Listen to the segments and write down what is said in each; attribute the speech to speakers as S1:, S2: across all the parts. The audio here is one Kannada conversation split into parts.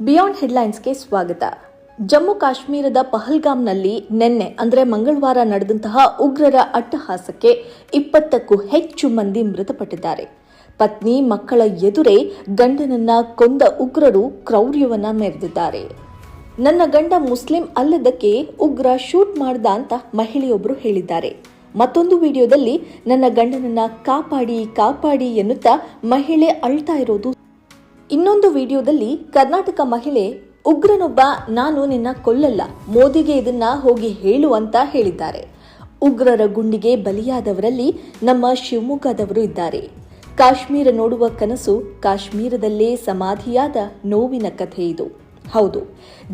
S1: ಬಿಯಾಂಡ್ ಹೆಡ್ಲೈನ್ಸ್ಗೆ ಸ್ವಾಗತ. ಜಮ್ಮು ಕಾಶ್ಮೀರದ ಪಹಲ್ಗಾಮ್ನಲ್ಲಿ ನಿನ್ನೆ, ಅಂದರೆ ಮಂಗಳವಾರ ನಡೆದಂತಹ ಉಗ್ರರ ಅಟ್ಟಹಾಸಕ್ಕೆ ಇಪ್ಪತ್ತಕ್ಕೂ ಹೆಚ್ಚು ಮಂದಿ ಮೃತಪಟ್ಟಿದ್ದಾರೆ. ಪತ್ನಿ, ಮಕ್ಕಳ ಎದುರೇ ಗಂಡನನ್ನ ಕೊಂದ ಉಗ್ರರು ಕ್ರೌರ್ಯವನ್ನ ಮೆರೆದಿದ್ದಾರೆ. ನನ್ನ ಗಂಡ ಮುಸ್ಲಿಂ ಅಲ್ಲದಕ್ಕೆ ಉಗ್ರ ಶೂಟ್ ಮಾಡ್ದ ಅಂತ ಮಹಿಳೆಯೊಬ್ಬರು ಹೇಳಿದ್ದಾರೆ. ಮತ್ತೊಂದು ವಿಡಿಯೋದಲ್ಲಿ ನನ್ನ ಗಂಡನನ್ನ ಕಾಪಾಡಿ ಕಾಪಾಡಿ ಎನ್ನುತ್ತಾ ಮಹಿಳೆ ಅಳ್ತಾ ಇರೋದು ಇನ್ನೊಂದು ವಿಡಿಯೋದಲ್ಲಿ ಕರ್ನಾಟಕ ಮಹಿಳೆ, ಉಗ್ರನೊಬ್ಬ ನಾನು ನಿನ್ನ ಕೊಲ್ಲಲ್ಲ, ಮೋದಿಗೆ ಇದನ್ನ ಹೋಗಿ ಹೇಳು ಅಂತ ಹೇಳಿದ್ದಾರೆ. ಉಗ್ರರ ಗುಂಡಿಗೆ ಬಲಿಯಾದವರಲ್ಲಿ ನಮ್ಮ ಶಿವಮೊಗ್ಗದವರು ಇದ್ದಾರೆ. ಕಾಶ್ಮೀರ ನೋಡುವ ಕನಸು ಕಾಶ್ಮೀರದಲ್ಲೇ ಸಮಾಧಿಯಾದ ನೋವಿನ ಕಥೆ ಇದು. ಹೌದು,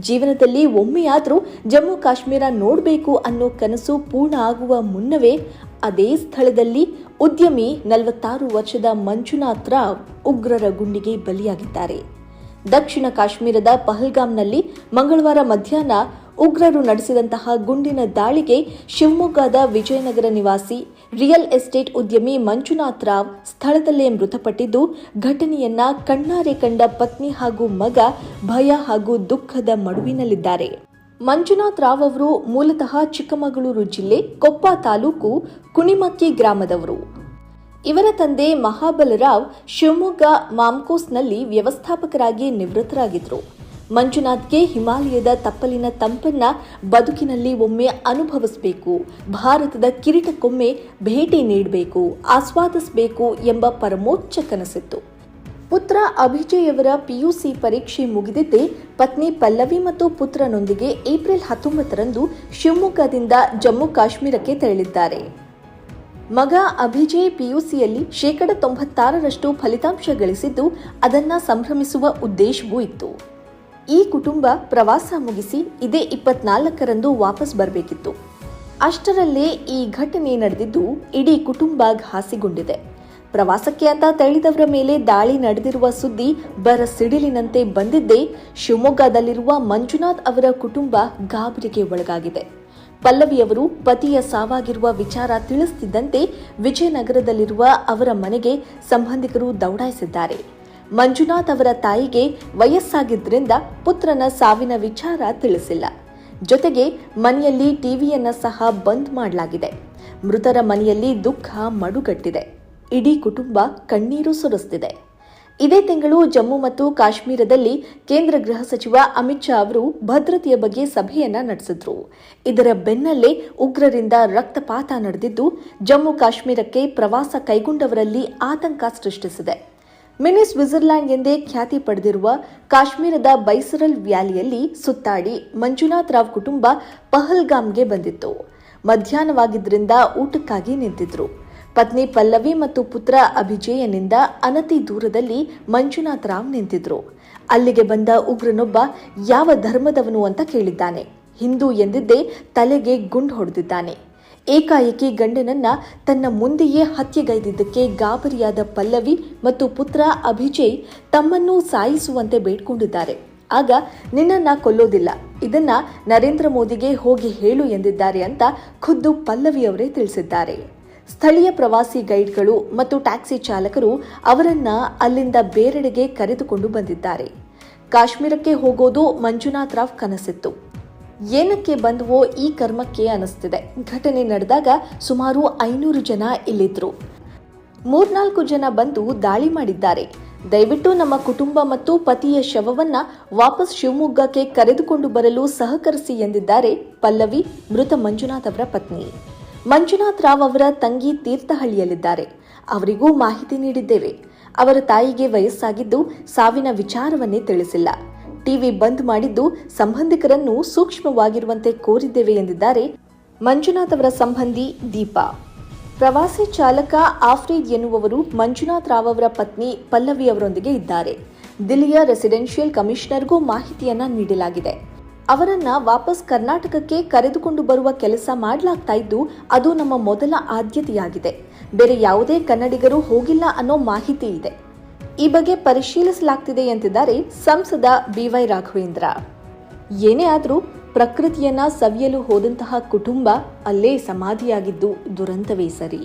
S1: ಜೀವನದಲ್ಲಿ ಒಮ್ಮೆಯಾದರೂ ಜಮ್ಮು ಕಾಶ್ಮೀರ ನೋಡಬೇಕು ಅನ್ನೋ ಕನಸು ಪೂರ್ಣ ಆಗುವ ಮುನ್ನವೇ ಅದೇ ಸ್ಥಳದಲ್ಲಿ ಉದ್ಯಮಿ ನಲವತ್ತಾರು ವರ್ಷದ ಮಂಜುನಾಥ್ ರಾವ್ ಉಗ್ರರ ಗುಂಡಿಗೆ ಬಲಿಯಾಗಿದ್ದಾರೆ. ದಕ್ಷಿಣ ಕಾಶ್ಮೀರದ ಪಹಲ್ಗಾಮ್ನಲ್ಲಿ ಮಂಗಳವಾರ ಮಧ್ಯಾಹ್ನ ಉಗ್ರರು ನಡೆಸಿದಂತಹ ಗುಂಡಿನ ದಾಳಿಗೆ ಶಿವಮೊಗ್ಗದ ವಿಜಯನಗರ ನಿವಾಸಿ ರಿಯಲ್ ಎಸ್ಟೇಟ್ ಉದ್ಯಮಿ ಮಂಜುನಾಥ್ ರಾವ್ ಸ್ಥಳದಲ್ಲೇ ಮೃತಪಟ್ಟಿದ್ದು, ಘಟನೆಯನ್ನ ಕಣ್ಣಾರೆ ಕಂಡ ಪತ್ನಿ ಹಾಗೂ ಮಗ ಭಯ ಹಾಗೂ ದುಃಖದ ಮಡುವಿನಲ್ಲಿದ್ದಾರೆ. ಮಂಜುನಾಥ್ ರಾವ್ ಅವರು ಮೂಲತಃ ಚಿಕ್ಕಮಗಳೂರು ಜಿಲ್ಲೆ ಕೊಪ್ಪ ತಾಲೂಕು ಕುಣಿಮಕ್ಕಿ ಗ್ರಾಮದವರು. ಇವರ ತಂದೆ ಮಹಾಬಲರಾವ್ ಶಿವಮೊಗ್ಗ ಮಾಮ್ಕೋಸ್ನಲ್ಲಿ ವ್ಯವಸ್ಥಾಪಕರಾಗಿ ನಿವೃತ್ತರಾಗಿದ್ದರು. ಮಂಜುನಾಥ್ಗೆ ಹಿಮಾಲಯದ ತಪ್ಪಲಿನ ತಂಪನ್ನ ಬದುಕಿನಲ್ಲಿ ಒಮ್ಮೆ ಅನುಭವಿಸಬೇಕು, ಭಾರತದ ಕಿರೀಟಕ್ಕೊಮ್ಮೆ ಭೇಟಿ ನೀಡಬೇಕು, ಆಸ್ವಾದಿಸಬೇಕು ಎಂಬ ಪರಮೋಚ್ಚ ಕನಸಿತ್ತು. ಪುತ್ರ ಅಭಿಜಯ್ ಅವರ ಪಿಯುಸಿ ಪರೀಕ್ಷೆ ಮುಗಿದಿದ್ದೇ ಪತ್ನಿ ಪಲ್ಲವಿ ಮತ್ತು ಪುತ್ರನೊಂದಿಗೆ ಏಪ್ರಿಲ್ ಹತ್ತೊಂಬತ್ತರಂದು ಶಿವಮೊಗ್ಗದಿಂದ ಜಮ್ಮು ಕಾಶ್ಮೀರಕ್ಕೆ ತೆರಳಿದ್ದಾರೆ. ಮಗ ಅಭಿಜಯ್ ಪಿಯುಸಿಯಲ್ಲಿ ಶೇಕಡ ತೊಂಬತ್ತಾರರಷ್ಟು ಫಲಿತಾಂಶ ಗಳಿಸಿದ್ದು ಅದನ್ನ ಸಂಭ್ರಮಿಸುವ ಉದ್ದೇಶವೂ ಇತ್ತು. ಈ ಕುಟುಂಬ ಪ್ರವಾಸ ಮುಗಿಸಿ ಇದೇ ಇಪ್ಪತ್ನಾಲ್ಕರಂದು ವಾಪಸ್ ಬರಬೇಕಿತ್ತು. ಅಷ್ಟರಲ್ಲೇ ಈ ಘಟನೆ ನಡೆದಿದ್ದು ಇಡೀ ಕುಟುಂಬ ಘಾಸಿಗೊಂಡಿದೆ. ಪ್ರವಾಸಕ್ಕೆ ಅಂತ ತೆರಳಿದವರ ಮೇಲೆ ದಾಳಿ ನಡೆದಿರುವ ಸುದ್ದಿ ಬರ ಸಿಡಿಲಿನಂತೆ ಬಂದಿದ್ದೇ ಶಿವಮೊಗ್ಗದಲ್ಲಿರುವ ಮಂಜುನಾಥ್ ಅವರ ಕುಟುಂಬ ಗಾಬರಿಗೆ ಒಳಗಾಗಿದೆ. ಪಲ್ಲವಿಯವರು ಪತಿಯ ಸಾವಾಗಿರುವ ವಿಚಾರ ತಿಳಿಸುತ್ತಿದ್ದಂತೆ ವಿಜಯನಗರದಲ್ಲಿರುವ ಅವರ ಮನೆಗೆ ಸಂಬಂಧಿಕರು ದೌಡಾಯಿಸಿದ್ದಾರೆ. ಮಂಜುನಾಥ್ ಅವರ ತಾಯಿಗೆ ವಯಸ್ಸಾಗಿದ್ದರಿಂದ ಪುತ್ರನ ಸಾವಿನ ವಿಚಾರ ತಿಳಿಸಿಲ್ಲ. ಜೊತೆಗೆ ಮನೆಯಲ್ಲಿ ಟಿವಿಯನ್ನು ಸಹ ಬಂದ್ ಮಾಡಲಾಗಿದೆ. ಮೃತರ ಮನೆಯಲ್ಲಿ ದುಃಖ ಮಡುಗಟ್ಟಿದೆ. ಇಡೀ ಕುಟುಂಬ ಕಣ್ಣೀರು ಸುರಿಸುತ್ತಿದೆ ಇದೇ ತಿಂಗಳು ಜಮ್ಮು ಮತ್ತು ಕಾಶ್ಮೀರದಲ್ಲಿ ಕೇಂದ್ರ ಗೃಹ ಸಚಿವ ಅಮಿತ್ ಶಾ ಅವರು ಭದ್ರತೆಯ ಬಗ್ಗೆ ಸಭೆಯನ್ನ ನಡೆಸಿದ್ರು. ಇದರ ಬೆನ್ನಲ್ಲೇ ಉಗ್ರರಿಂದ ರಕ್ತಪಾತ ನಡೆದಿದ್ದು, ಜಮ್ಮು ಕಾಶ್ಮೀರಕ್ಕೆ ಪ್ರವಾಸ ಕೈಗೊಂಡವರಲ್ಲಿ ಆತಂಕ ಸೃಷ್ಟಿಸಿದೆ. ಮಿನಿ ಸ್ವಿಟ್ಜರ್ಲ್ಯಾಂಡ್ ಎಂದೇ ಖ್ಯಾತಿ ಪಡೆದಿರುವ ಕಾಶ್ಮೀರದ ಬೈಸರಲ್ ವ್ಯಾಲಿಯಲ್ಲಿ ಸುತ್ತಾಡಿ ಮಂಜುನಾಥ್ ರಾವ್ ಕುಟುಂಬ ಪಹಲ್ಗಾಮ್ಗೆ ಬಂದಿತ್ತು. ಮಧ್ಯಾಹ್ನವಾಗಿದ್ದರಿಂದ ಊಟಕ್ಕಾಗಿ ನಿಂತಿದ್ರು. ಪತ್ನಿ ಪಲ್ಲವಿ ಮತ್ತು ಪುತ್ರ ಅಭಿಜಯನಿಂದ ಅನತಿ ದೂರದಲ್ಲಿ ಮಂಜುನಾಥ್ ರಾವ್ ನಿಂತಿದ್ರು. ಅಲ್ಲಿಗೆ ಬಂದ ಉಗ್ರನೊಬ್ಬ ಯಾವ ಧರ್ಮದವನು ಅಂತ ಕೇಳಿದ್ದಾನೆ. ಹಿಂದೂ ಎಂದಿದ್ದೇ ತಲೆಗೆ ಗುಂಡು ಹೊಡೆದಿದ್ದಾನೆ. ಏಕಾಏಕಿ ಗಂಡನನ್ನ ತನ್ನ ಮುಂದೆಯೇ ಹತ್ಯೆಗೈದಿದ್ದಕ್ಕೆ ಗಾಬರಿಯಾದ ಪಲ್ಲವಿ ಮತ್ತು ಪುತ್ರ ಅಭಿಜಯ್ ತಮ್ಮನ್ನು ಸಾಯಿಸುವಂತೆ ಬೇಡ್ಕೊಂಡಿದ್ದಾರೆ. ಆಗ ನಿನ್ನನ್ನ ಕೊಲ್ಲೋದಿಲ್ಲ. ಇದನ್ನ ನರೇಂದ್ರ ಮೋದಿಗೆ ಹೋಗಿ ಹೇಳು ಎಂದಿದ್ದಾರೆ ಅಂತ ಖುದ್ದು ಪಲ್ಲವಿಯವರೇ ತಿಳಿಸಿದ್ದಾರೆ. ಸ್ಥಳೀಯ ಪ್ರವಾಸಿ ಗೈಡ್ಗಳು ಮತ್ತು ಟ್ಯಾಕ್ಸಿ ಚಾಲಕರು ಅವರನ್ನ ಅಲ್ಲಿಂದ ಬೇರೆಡೆಗೆ ಕರೆದುಕೊಂಡು ಬಂದಿದ್ದಾರೆ. ಕಾಶ್ಮೀರಕ್ಕೆ ಹೋಗೋದು ಮಂಜುನಾಥ್ ರಾವ್ ಕನಸಿತ್ತು. ಏನಕ್ಕೆ ಬಂದವೋ ಈ ಕರ್ಮಕ್ಕೆ ಅನಿಸ್ತಿದೆ ಘಟನೆ ನಡೆದಾಗ ಸುಮಾರು ಐನೂರು ಜನ ಇಲ್ಲಿದ್ರು. ಮೂರ್ನಾಲ್ಕು ಜನ ಬಂದು ದಾಳಿ ಮಾಡಿದ್ದಾರೆ. ದಯವಿಟ್ಟು ನಮ್ಮ ಕುಟುಂಬ ಮತ್ತು ಪತಿಯ ಶವವನ್ನ ವಾಪಸ್ ಶಿವಮೊಗ್ಗಕ್ಕೆ ಕರೆದುಕೊಂಡು ಬರಲು ಸಹಕರಿಸಿ ಎಂದಿದ್ದಾರೆ ಪಲ್ಲವಿ ಮೃತ ಮಂಜುನಾಥ್ ಅವರ ಪತ್ನಿ. ಮಂಜುನಾಥ್ ರಾವ್ ಅವರ ತಂಗಿ ತೀರ್ಥಹಳ್ಳಿಯಲ್ಲಿದ್ದಾರೆ. ಅವರಿಗೂ ಮಾಹಿತಿ ನೀಡಿದ್ದೇವೆ. ಅವರ ತಾಯಿಗೆ ವಯಸ್ಸಾಗಿದ್ದು ಸಾವಿನ ವಿಚಾರವನ್ನೇ ತಿಳಿಸಿಲ್ಲ. ಟಿವಿ ಬಂದ್ ಮಾಡಿದ್ದು ಸಂಬಂಧಿಕರನ್ನು ಸೂಕ್ಷ್ಮವಾಗಿರುವಂತೆ ಕೋರಿದ್ದೇವೆ ಎಂದಿದ್ದಾರೆ ಮಂಜುನಾಥ್ ಅವರ ಸಂಬಂಧಿ ದೀಪಾ. ಪ್ರವಾಸಿ ಚಾಲಕ ಆಫ್ರೀದ್ ಎನ್ನುವವರು ಮಂಜುನಾಥ್ ರಾವ್ ಅವರ ಪತ್ನಿ ಪಲ್ಲವಿ ಅವರೊಂದಿಗೆ ಇದ್ದಾರೆ. ದಿಲ್ಲಿಯ ರೆಸಿಡೆನ್ಷಿಯಲ್ ಕಮಿಷನರ್ಗೂ ಮಾಹಿತಿಯನ್ನ ನೀಡಲಾಗಿದೆ. ಅವರನ್ನ ವಾಪಸ್ ಕರ್ನಾಟಕಕ್ಕೆ ಕರೆದುಕೊಂಡು ಬರುವ ಕೆಲಸ ಮಾಡಲಾಗ್ತಾ ಇದ್ದು, ಅದು ನಮ್ಮ ಮೊದಲ ಆದ್ಯತೆಯಾಗಿದೆ. ಬೇರೆ ಯಾವುದೇ ಕನ್ನಡಿಗರು ಹೋಗಿಲ್ಲ ಅನ್ನೋ ಮಾಹಿತಿ ಇದೆ. ಈ ಬಗ್ಗೆ ಪರಿಶೀಲಿಸಲಾಗ್ತಿದೆ ಎಂದಿದ್ದಾರೆ ಸಂಸದ ಬಿವೈ ರಾಘವೇಂದ್ರ. ಏನೇ ಆದರೂ ಪ್ರಕೃತಿಯನ್ನ ಸವಿಯಲು ಹೋದಂತಹ ಕುಟುಂಬ ಅಲ್ಲೇ ಸಮಾಧಿಯಾಗಿದ್ದು ದುರಂತವೇ ಸರಿ.